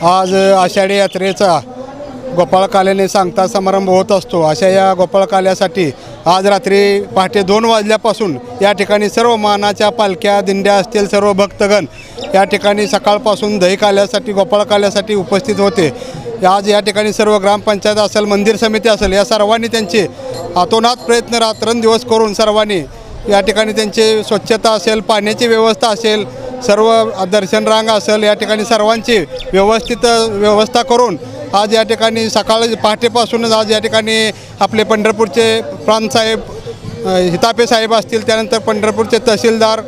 आज आषाढी यात्रेचा गोपाळकाल्याने सांगता समारंभ होत असतो. अशा या गोपाळकाल्यासाठी आज रात्री पहाटे दोन वाजल्यापासून या ठिकाणी सर्व मानाच्या पालख्या दिंड्या असतील सर्व भक्तगण या ठिकाणी सकाळपासून दही काल्यासाठी गोपाळकाल्यासाठी उपस्थित होते. आज या ठिकाणी सर्व ग्रामपंचायत असेल मंदिर समिती असेल या सर्वांनी त्यांचे हातोनात प्रयत्न रात्रंदिवस करून सर्वांनी या ठिकाणी त्यांची स्वच्छता असेल पाण्याची व्यवस्था असेल सर्व दर्शन रांग असेल या ठिकाणी सर्वांची व्यवस्थित व्यवस्था करून आज या ठिकाणी सकाळ पहाटेपासूनच आज या ठिकाणी आपले पंढरपूरचे प्रांतसाहेब हितापे साहेब असतील त्यानंतर पंढरपूरचे तहसीलदार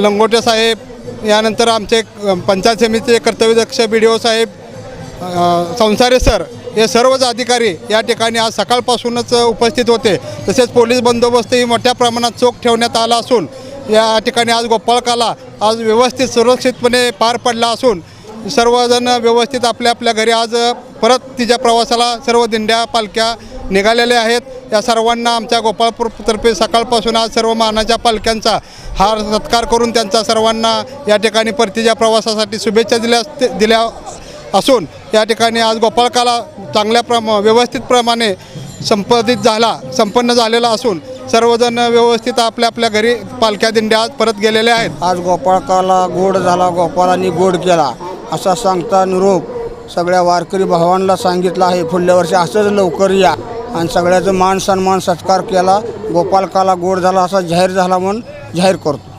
लंगोटे साहेब यानंतर आमचे पंचायत समितीचे कर्तव्यदक्ष बी डी ओ साहेब संसारे सर हे सर्वच अधिकारी या ठिकाणी आज सकाळपासूनच उपस्थित होते. तसेच पोलीस बंदोबस्तही मोठ्या प्रमाणात चोख ठेवण्यात आला असून या ठिकाणी आज गोपाळकाला आज व्यवस्थित सुरक्षितपणे पार पडला असून सर्वजण व्यवस्थित आपल्या आपल्या घरी आज परत तिच्या प्रवासाला सर्व दिंड्या पालख्या निघालेल्या आहेत. या सर्वांना आमच्या गोपाळपूरतर्फे सकाळपासून आज सर्व मानाच्या पालख्यांचा हार सत्कार करून त्यांचा सर्वांना या ठिकाणी परतीच्या प्रवासासाठी शुभेच्छा दिल्या दिल्या असून या ठिकाणी आज गोपाळकाला चांगल्या प्रमा व्यवस्थित प्रमाणे संपादित झाला संपन्न झालेला असून सर्वजण व्यवस्थित आपल्या आपल्या घरी पालख्या दिंड्या परत गेलेल्या आहेत. आज गोपाळकाला गोड झाला गोपाळांनी गोड केला असा सांगता निरोप सगळ्या वारकरी भावांना सांगितलं आहे. पुढल्या वर्षी असंच लवकर या. आणि सगळ्याचं मान सन्मान सत्कार केला. गोपालकाला गोड झाला असा जाहीर झाला म्हणून जाहीर करतो.